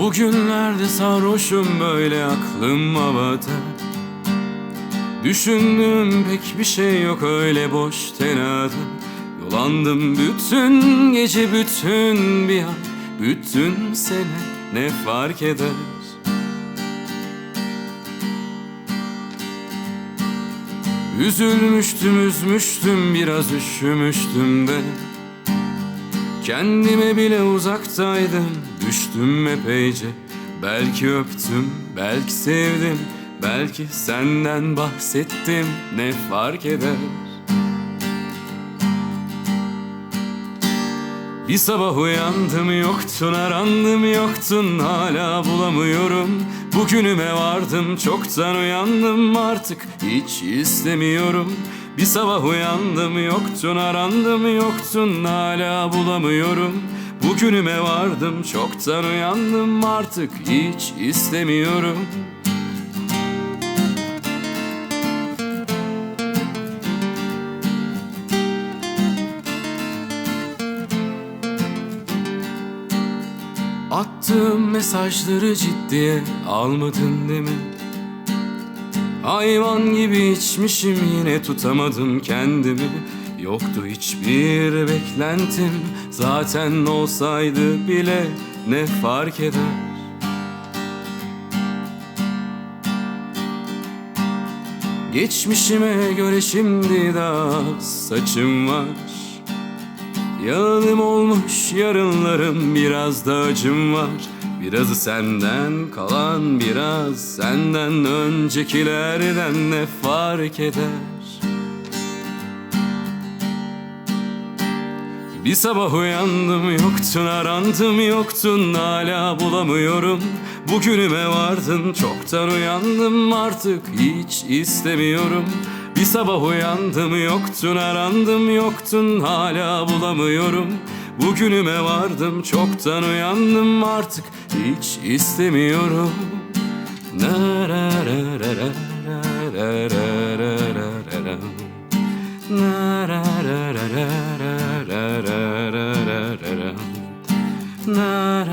Bugünlerde sarhoşum böyle aklım havada. Düşündüğüm pek bir şey yok öyle boş tenada. Yolandım bütün gece bütün bir an Bütün sene ne fark eder? Üzülmüştüm üzmüştüm biraz üşümüştüm de Kendime bile uzaktaydım Düştüm epeyce. Belki öptüm Belki sevdim Belki senden bahsettim. Ne fark eder Bir sabah uyandım yoktun arandım yoktun hala bulamıyorum. Bugünüme vardım çoktan uyandım artık hiç istemiyorum. Bir sabah uyandım yoktun arandım yoktun hala bulamıyorum. Bugünüme vardım çoktan uyandım artık hiç istemiyorum Attığım mesajları ciddiye almadın değil mi? Hayvan gibi içmişim yine tutamadım kendimi. Yoktu hiçbir beklentim Zaten olsaydı bile ne fark eder? Geçmişime göre şimdi daha saçım var Yağlım olmuş yarınlarım biraz da acım var. Birazı senden kalan biraz senden öncekilerden ne fark eder? Bir sabah uyandım yoktun arandım yoktun hala bulamıyorum. Bugünüme vardın çoktan uyandım artık hiç istemiyorum Bir sabah uyandım yoktun arandım yoktun hala bulamıyorum Bugünüme vardım çoktan uyandım artık hiç istemiyorum Na ra ra ra ra ra ra ra ra ra ra. Na ra ra ra ra ra ra ra ra ra ra. Na